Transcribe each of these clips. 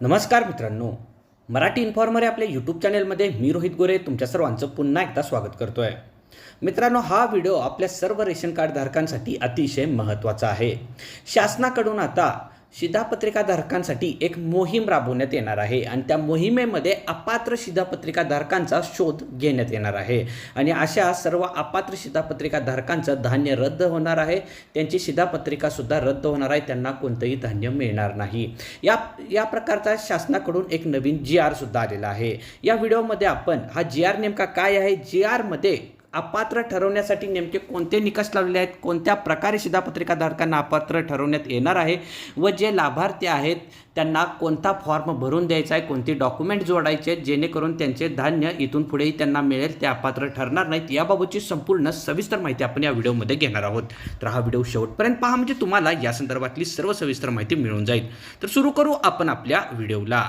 नमस्कार मित्रांनो. मराठी इन्फॉर्मर या आपल्या यूट्यूब चॅनेलमध्ये मी रोहित गोरे तुमच्या सर्वांचं पुन्हा एकदा स्वागत करतो आहे मित्रांनो हा व्हिडिओ आपल्या सर्व रेशन कार्डधारकांसाठी अतिशय महत्त्वाचा आहे. शासनाकडून आता शिधापत्रिकाधारकांसाठी एक मोहीम राबवण्यात येणार आहे आणि त्या मोहिमेमध्ये अपात्र शिधापत्रिकाधारकांचा शोध घेण्यात येणार आहे. आणि अशा सर्व अपात्र शिधापत्रिकाधारकांचं धान्य रद्द होणार आहे. त्यांची शिधापत्रिकासुद्धा रद्द होणार आहे. त्यांना कोणतंही धान्य मिळणार नाही. या या प्रकारचा शासनाकडून एक नवीन जी आरसुद्धा आलेला आहे. या व्हिडिओमध्ये आपण हा जी आर नेमका काय आहे? जी आरमध्ये अपात्र ठरवण्यासाठी नेमके कोणते निकष लावलेले आहेत कोणत्या प्रकारे शिधापत्रिकाधारकांना अपात्र ठरवण्यात येणार आहे व जे लाभार्थी आहेत त्यांना कोणता फॉर्म भरून द्यायचा आहे कोणते डॉक्युमेंट जोडायचे आहेत जेणेकरून त्यांचे धान्य इथून पुढेही त्यांना मिळेल ते अपात्र ठरणार नाहीत याबाबतची संपूर्ण सविस्तर माहिती आपण या व्हिडिओमध्ये घेणार आहोत. तर हा व्हिडिओ शेवटपर्यंत पहा म्हणजे तुम्हाला या संदर्भातली सर्व सविस्तर माहिती मिळून जाईल. तर सुरू करू आपण आपल्या व्हिडिओला.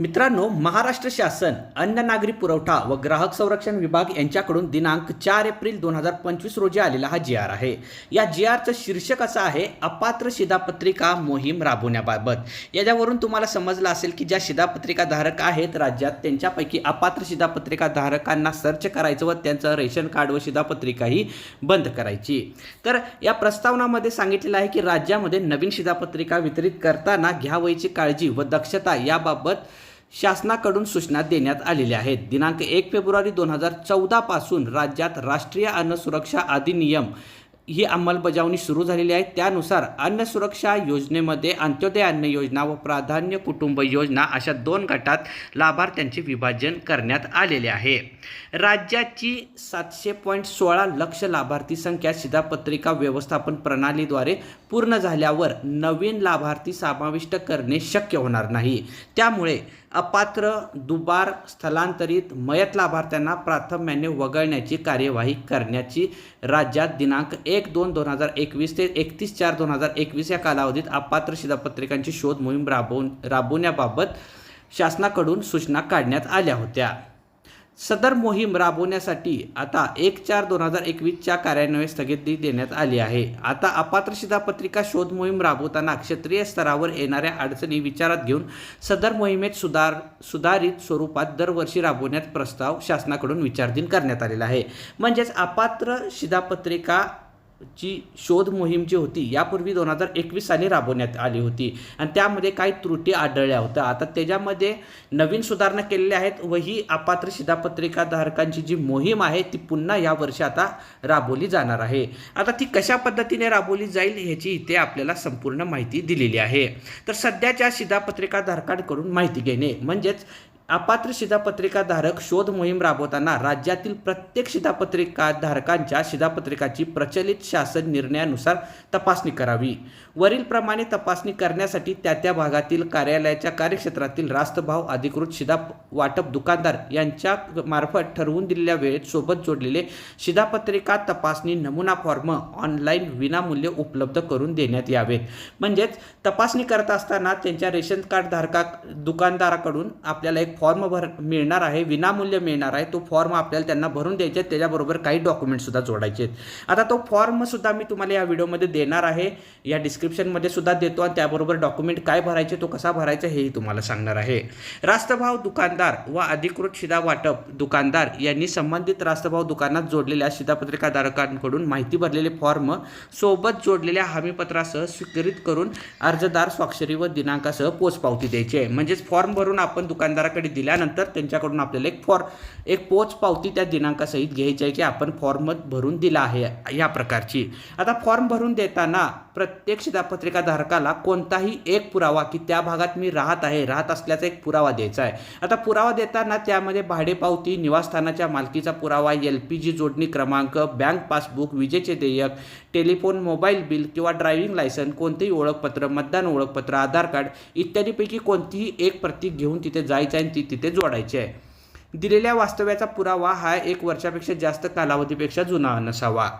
मित्रांनो महाराष्ट्र शासन अन्न नागरी पुरवठा व ग्राहक संरक्षण विभाग यांच्याकडून दिनांक चार एप्रिल दोन हजार पंचवीस रोजी आलेला हा जी आर आहे. या जी आरचं शीर्षक असं आहे अपात्र शिधापत्रिका मोहीम राबवण्याबाबत. याच्यावरून तुम्हाला समजलं असेल की ज्या शिधापत्रिका धारक आहेत राज्यात त्यांच्यापैकी अपात्र शिधापत्रिका धारकांना सर्च करायचं व त्यांचं रेशन कार्ड व शिधापत्रिकाही बंद करायची. तर या प्रस्तावनामध्ये सांगितलेलं आहे की राज्यामध्ये नवीन शिधापत्रिका वितरित करताना घ्यावयाची काळजी व दक्षता याबाबत शासनाकडून सूचना देण्यात आलेल्या आहेत. दिनांक एक फेब्रुवारी दोन हजार चौदापासून राज्यात राष्ट्रीय अन्न सुरक्षा अधिनियम ही अंमलबजावणी सुरू झालेली आहे. त्यानुसार अन्न सुरक्षा योजनेमध्ये अंत्योदय अन्न योजना व प्राधान्य कुटुंब योजना अशा दोन गटात लाभार्थ्यांचे विभाजन करण्यात आलेले आहे. राज्याची सातशे पॉईंट सोळा लक्ष लाभार्थी संख्या शिधापत्रिका व्यवस्थापन प्रणालीद्वारे पूर्ण झाल्यावर नवीन लाभार्थी समाविष्ट करणे शक्य होणार नाही. त्यामुळे अपात्र दुबार स्थलांतरित मयत लाभार्थ्यांना प्राथम्याने वगळण्याची कार्यवाही करण्याची राज्यात दिनांक एक दोन दोन हजार एकवीस ते एकतीस चार दोन हजार एकवीस या कालावधीत अपात्र शिधापत्रिकांची शोध मोहीम राबवून राबवण्याबाबत शासनाकडून सूचना काढण्यात आल्या होत्या. सदर मोहीम राबवण्यासाठी आता एक चार दोन हजार एकवीसच्या कार्यान्वये स्थगिती देण्यात आली आहे. आता अपात्र शिधापत्रिका शोध मोहीम राबवताना क्षेत्रीय स्तरावर येणाऱ्या अडचणी विचारात घेऊन सदर मोहिमेत सुधार सुधारित स्वरूपात दरवर्षी राबवण्यात प्रस्ताव शासनाकडून विचारधीन करण्यात आलेला आहे. म्हणजेच अपात्र शिधापत्रिका ची शोध मोहीम जी होती यापूर्वी दोन हजार एकवीस साली राबवण्यात आली होती. आणि त्यामध्ये काही त्रुटी आढळल्या होत्या. आता त्याच्यामध्ये नवीन सुधारणा केलेल्या आहेत व ही अपात्र शिधापत्रिका धारकांची जी मोहीम आहे ती पुन्हा या वर्षी आता राबवली जाणार आहे. आता ती कशा पद्धतीने राबवली जाईल ह्याची इथे आपल्याला संपूर्ण माहिती दिलेली आहे. तर सध्याच्या शिधापत्रिका धारकांकडून माहिती घेणे म्हणजेच अपात्र शिधापत्रिका धारक शोध मोहीम राबवताना राज्यातील प्रत्येक शिधापत्रिका धारकांच्या शिधापत्रिकाची प्रचलित शासन निर्णयानुसार तपासणी करावी. वरीलप्रमाणे तपासणी करण्यासाठी त्या त्या भागातील कार्यालयाच्या कार्यक्षेत्रातील रास्तभाव अधिकृत शिधा वाटप दुकानदार यांच्या मार्फत ठरवून दिलेल्या वेळेत सोबत जोडलेले शिधापत्रिका तपासणी नमुना फॉर्म ऑनलाईन विनामूल्य उपलब्ध करून देण्यात यावेत. म्हणजेच तपासणी करत असताना त्यांच्या रेशन कार्ड धारका दुकानदाराकडून आपल्याला एक फॉर्म भर मिळणार आहे विनामूल्य मिळणार आहे तो फॉर्म आपल्याला त्यांना भरून द्यायचे आहेत त्याच्याबरोबर काही डॉक्युमेंटसुद्धा जोडायचे आहेत. आता तो फॉर्मसुद्धा मी तुम्हाला या व्हिडिओमध्ये देणार आहे. या डिस्क्रिप्शनमध्ये सुद्धा देतो आणि त्याबरोबर डॉक्युमेंट काय भरायचे तो कसा भरायचा हेही तुम्हाला सांगणार आहे. रास्तभाव दुकानदार व अधिकृत शिधा वाटप दुकानदार यांनी संबंधित रास्तभाव दुकानात जोडलेल्या शिधापत्रिकाधारकांकडून माहिती भरलेले फॉर्म सोबत जोडलेल्या हमीपत्रासह स्वीकृत करून अर्जदार स्वाक्षरी व दिनांकासह पोचपावती द्यायची आहे. म्हणजेच फॉर्म भरून आपण दुकानदाराकडे दिल्यानंतर त्यांच्याकडून आपल्याला एक फॉर्म एक पोच पावती त्या दिनांकासहित घ्यायची आहे की आपण फॉर्म भरून दिला आहे या प्रकारची. आता फॉर्म भरून देताना प्रत्येक शिधापत्रिका धारकाला कोणताही एक पुरावा की त्या भागात मी राहत आहे राहत असल्याचा एक पुरावा द्यायचा आहे. आता पुरावा देताना त्यामध्ये भाडेपावती निवासस्थानाच्या मालकीचा पुरावा एल पी जी जोडणी क्रमांक बँक पासबुक विजेचे देयक टेलिफोन मोबाईल बिल किंवा ड्रायव्हिंग लायसन कोणतेही ओळखपत्र मतदान ओळखपत्र आधार कार्ड इत्यादीपैकी कोणतीही एक प्रतीक घेऊन तिथे जायचं आहे आणि ती तिथे जोडायची आहे. दिलेल्या वास्तव्याचा पुरावा हा एक वर्षापेक्षा जास्त कालावधीपेक्षा जुना नसावा.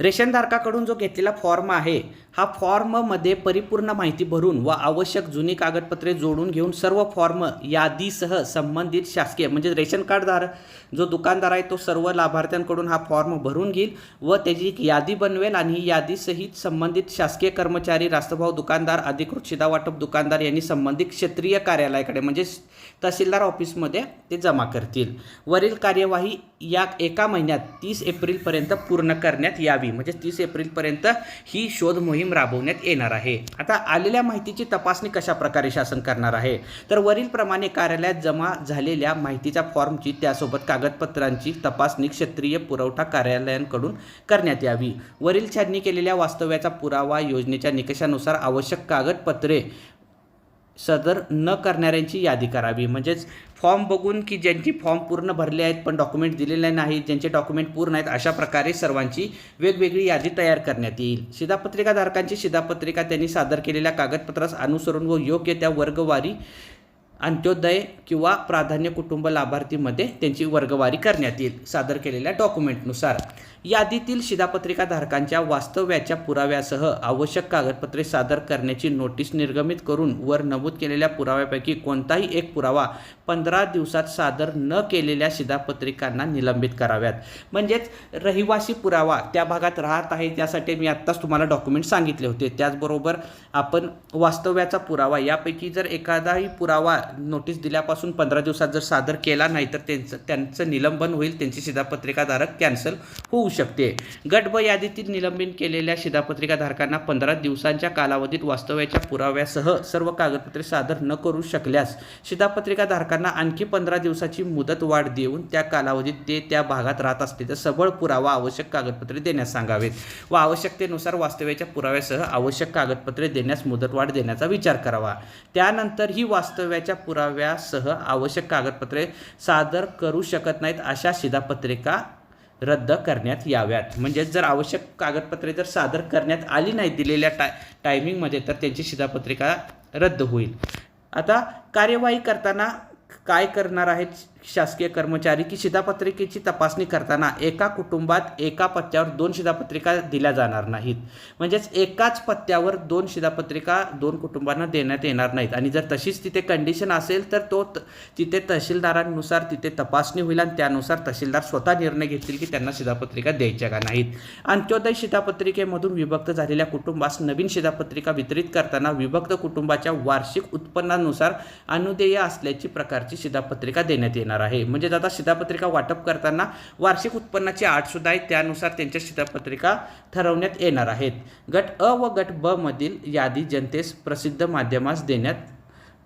रेशनधारकाकडून जो घेतलेला फॉर्म आहे हा फॉर्ममध्ये परिपूर्ण माहिती भरून व आवश्यक जुनी कागदपत्रे जोडून घेऊन सर्व फॉर्म यादीसह संबंधित शासकीय म्हणजे रेशन कार्डधार जो दुकानदार आहे तो सर्व लाभार्थ्यांकडून हा फॉर्म भरून घेईल व त्याची एक यादी बनवेल आणि ही यादीसहित संबंधित शासकीय कर्मचारी रास्तभाव दुकानदार अधिकृत शिधावाटप दुकानदार यांनी संबंधित क्षेत्रीय कार्यालयाकडे म्हणजे तहसीलदार ऑफिसमध्ये ते जमा करतील. वरील कार्यवाही या एका महिन्यात तीस एप्रिलपर्यंत पूर्ण करण्यात यावी म्हणजे तीस एप्रिलपर्यंत ही शोध मोहीम राबवण्यात येणार आहे. आता आलेल्या माहितीची तपासणी कशा प्रकारे शासन करणार आहे? तर वरीलप्रमाणे कार्यालयात जमा झालेल्या माहितीच्या फॉर्मची त्यासोबत कागदपत्रांची तपासणी क्षेत्रीय पुरवठा कार्यालयांकडून करण्यात यावी. वरील छाननी केलेल्या वास्तव्याचा पुरावा योजनेच्या निकषानुसार आवश्यक कागदपत्रे सदर न करणाऱ्यांची यादी करावी. म्हणजेच फॉर्म बघून की ज्यांची फॉर्म पूर्ण भरले आहेत पण डॉक्युमेंट दिलेले नाहीत ज्यांचे डॉक्युमेंट पूर्ण आहेत अशा प्रकारे सर्वांची वेगवेगळी यादी तयार करण्यात येईल. शिधापत्रिकाधारकांची शिधापत्रिका त्यांनी सादर केलेल्या कागदपत्रास अनुसरून व योग्य त्या वर्गवारी अंत्योदय किंवा प्राधान्य कुटुंब लाभार्थीमध्ये त्यांची वर्गवारी करण्यात येईल सादर केलेल्या डॉक्युमेंटनुसार यादीतील शिधापत्रिका धारकांच्या वास्तव्याच्या पुराव्यासह आवश्यक कागदपत्रे सादर करण्याची नोटीस निर्गमित करून वर नमूद केलेल्या पुराव्यापैकी कोणताही एक पुरावा पंधरा दिवसात सादर न केलेल्या शिधापत्रिकांना निलंबित कराव्यात. म्हणजेच रहिवासी पुरावा त्या भागात राहत आहे त्यासाठी मी आत्ताच तुम्हाला डॉक्युमेंट सांगितले होते. त्याचबरोबर आपण वास्तव्याचा पुरावा यापैकी जर एखादाही पुरावा नोटीस दिल्यापासून पंधरा दिवसात जर सादर केला नाही तर त्यांचं त्यांचं निलंबन होईल त्यांची शिधापत्रिकाधारक कॅन्सल होऊ शकते. गट ब यादीतील निलंबित केलेल्या शिधापत्रिकाधारकांना पंधरा दिवसांच्या कालावधीत वास्तव्याच्या पुराव्यासह सर्व कागदपत्रे सादर न करू शकल्यास शिधापत्रिकाधारकांना आणखी पंधरा दिवसाची मुदत वाढ देऊन त्या कालावधीत ते त्या भागात राहत असते तर सबळ पुरावा आवश्यक कागदपत्रे देण्यास सांगावेत व आवश्यकतेनुसार वास्तव्याच्या पुराव्यासह आवश्यक कागदपत्रे देण्यास मुदतवाढ देण्याचा विचार करावा. त्यानंतर ही वास्तव्याच्या पुराव्यासह आवश्यक कागदपत्रे सादर करू शकत नाहीत अशा शिधापत्रिका रद्द करण्यात याव्यात. म्हणजे जर आवश्यक कागदपत्रे जर सादर करण्यात आली नाही दिलेल्या टाय टायमिंगमध्ये तर त्यांची शिधापत्रिका रद्द होईल. आता कार्यवाही करताना काय करणार आहेत शासकीय कर्मचारी की शिधापत्रिकेची तपासणी करताना एका कुटुंबात एका पत्त्यावर दोन शिधापत्रिका दिल्या जाणार नाहीत. म्हणजेच एकाच पत्त्यावर दोन शिधापत्रिका दोन कुटुंबांना देण्यात येणार नाहीत. आणि जर तशीच तिथे कंडिशन असेल तर तो त- तिथे तहसीलदारांनुसार तिथे तपासणी होईल आणि त्यानुसार तहसीलदार स्वतः निर्णय घेतील की त्यांना शिधापत्रिका द्यायच्या का नाहीत. अंत्योदय शिधापत्रिकेमधून विभक्त झालेल्या कुटुंबास नवीन शिधापत्रिका वितरित करताना विभक्त कुटुंबाच्या वार्षिक उत्पन्नानुसार अनुदेय असल्याची प्रकारची शिधापत्रिका देण्यात येणार आहे. म्हणजेच आता शिधापत्रिका वाटप करताना वार्षिक उत्पन्नाची आठसुद्धा आहे त्यानुसार त्यांच्या शिधापत्रिका ठरवण्यात येणार आहेत. गट अ व गट ब मधील यादी जनतेस प्रसिद्ध माध्यमास देण्यात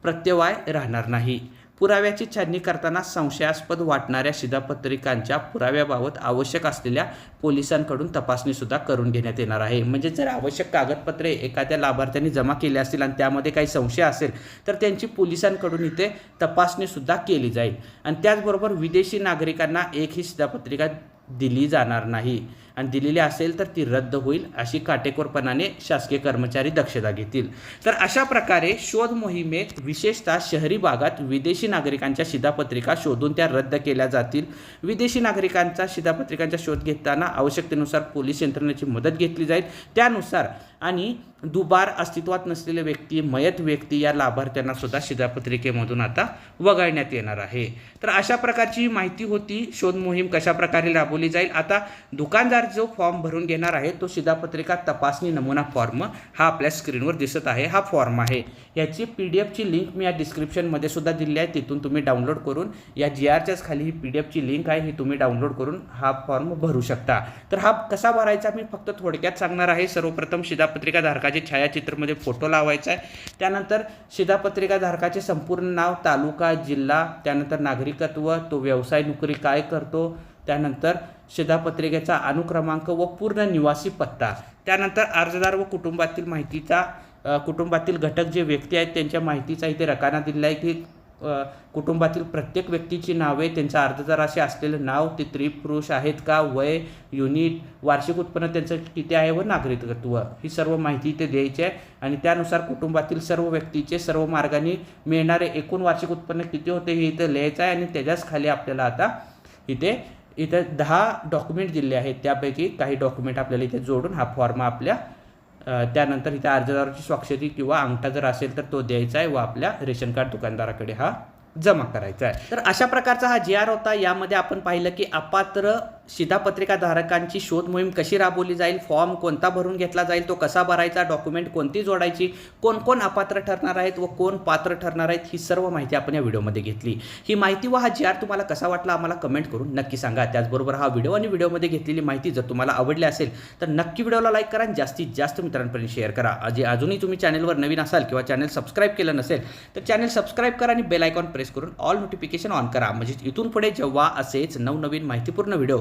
प्रत्यवाय राहणार नाही. पुराव्याची छाननी करताना संशयास्पद वाटणाऱ्या शिधापत्रिकांच्या पुराव्याबाबत आवश्यक असलेल्या पोलिसांकडून तपासणीसुद्धा करून घेण्यात येणार आहे. म्हणजे जर आवश्यक कागदपत्रे एखाद्या लाभार्थ्यांनी जमा केली असतील आणि त्यामध्ये काही संशय असेल तर त्यांची पोलिसांकडून इथे तपासणीसुद्धा केली जाईल. आणि त्याचबरोबर विदेशी नागरिकांना एकही शिधापत्रिका दिली जाणार नाही. आणि दिलेली असेल तर ती रद्द होईल अशी काटेकोरपणाने शासकीय कर्मचारी दक्षता घेतील. तर अशा प्रकारे शोध मोहिमेत विशेषतः शहरी भागात विदेशी नागरिकांच्या शिधापत्रिका शोधून त्या रद्द केल्या जातील. विदेशी नागरिकांचा शिधापत्रिकांचा शोध घेताना आवश्यकतेनुसार पोलीस यंत्रणेची मदत घेतली जाईल. त्यानुसार आणि दुबार अस्तित्वात नसलेले व्यक्ती मयत व्यक्ती या लाभार्थ्यांना सुद्धा शिधापत्रिकेमधून आता वगळण्यात येणार आहे. तर अशा प्रकारची ही माहिती होती. शोध मोहीम कशा प्रकारे राबवली जाईल? आता दुकानदार जो फॉर्म भरून घेणार आहे तो शिधापत्रिका तपासणी नमुना फॉर्म हा आपल्या स्क्रीनवर दिसत आहे. हा फॉर्म आहे. याची पी डी एफची लिंक मी या डिस्क्रिप्शनमध्ये सुद्धा दिली आहे. तिथून तुम्ही डाउनलोड करून या जी आरच्याच खाली ही पी डी एफची लिंक आहे ही तुम्ही डाउनलोड करून हा फॉर्म भरू शकता. तर हा कसा भरायचा मी फक्त थोडक्यात सांगणार आहे. सर्वप्रथम शिधा धारकाचे छायाचित्रमध्ये फोटो लावायचा आहे. त्यानंतर शिधापत्रिका धारकाचे संपूर्ण नाव तालुका जिल्हा त्यानंतर नागरिकत्व तो व्यवसाय नोकरी काय करतो त्यानंतर शिधापत्रिकेचा अनुक्रमांक व पूर्ण निवासी पत्ता. त्यानंतर अर्जदार व कुटुंबातील माहितीचा कुटुंबातील घटक जे व्यक्ती आहेत त्यांच्या माहितीचा इथे रकाना दिलेला आहे. की कुटुंबातील प्रत्येक व्यक्तीची नावे त्यांचा अर्जदार असे असलेलं नाव ते स्त्री पुरुष आहेत का वय युनिट वार्षिक उत्पन्न त्यांचं किती आहे व नागरिकत्व? ही सर्व माहिती इथे द्यायची आहे. आणि त्यानुसार कुटुंबातील सर्व व्यक्तीचे सर्व मार्गाने मिळणारे एकूण वार्षिक उत्पन्न किती होते हे इथं लिहायचं आहे. आणि त्याच्याच खाली आपल्याला आता इथे इथं दहा डॉक्युमेंट दिले आहेत. त्यापैकी काही डॉक्युमेंट आपल्याला इथे जोडून हा फॉर्म आपल्या त्यानंतर इथे अर्जदाराची स्वाक्षरी किंवा अंगठा जर असेल तर तो द्यायचा आहे व आपल्या रेशन कार्ड दुकानदाराकडे हा जमा करायचा आहे. तर अशा प्रकारचा हा जी आर होता. यामध्ये आपण पाहिलं की अपात्र शिधापत्रिका धारकांची शोध मोहीम कशी राबवली जाईल? फॉर्म कोणता भरून घेतला जाईल? तो कसा भरायचा? डॉक्युमेंट कोणती जोडायची? कोण कोण अपात्र ठरणार आहेत व कोण पात्र ठरणार आहेत? ही सर्व माहिती आपण या व्हिडिओमध्ये घेतली. ही माहिती व हा जी आर तुम्हाला कसा वाटला आम्हाला कमेंट करून नक्की सांगा. त्याचबरोबर हा व्हिडिओ आणि व्हिडिओमध्ये घेतलेली माहिती जर तुम्हाला आवडली असेल तर नक्की व्हिडिओला लाईक करा आणि जास्तीत जास्त मित्रांपर्यंत शेअर करा. जे अजूनही तुम्ही चॅनलवर नवीन असाल किंवा चॅनल सबस्क्राईब केलं नसेल तर चॅनल सबस्क्राईब करा आणि बेल आयकॉन प्रेस करून ऑल नोटिफिकेशन ऑन करा. म्हणजे इथून पुढे जेव्हा असेच नवनवीन माहितीपूर्ण व्हिडिओ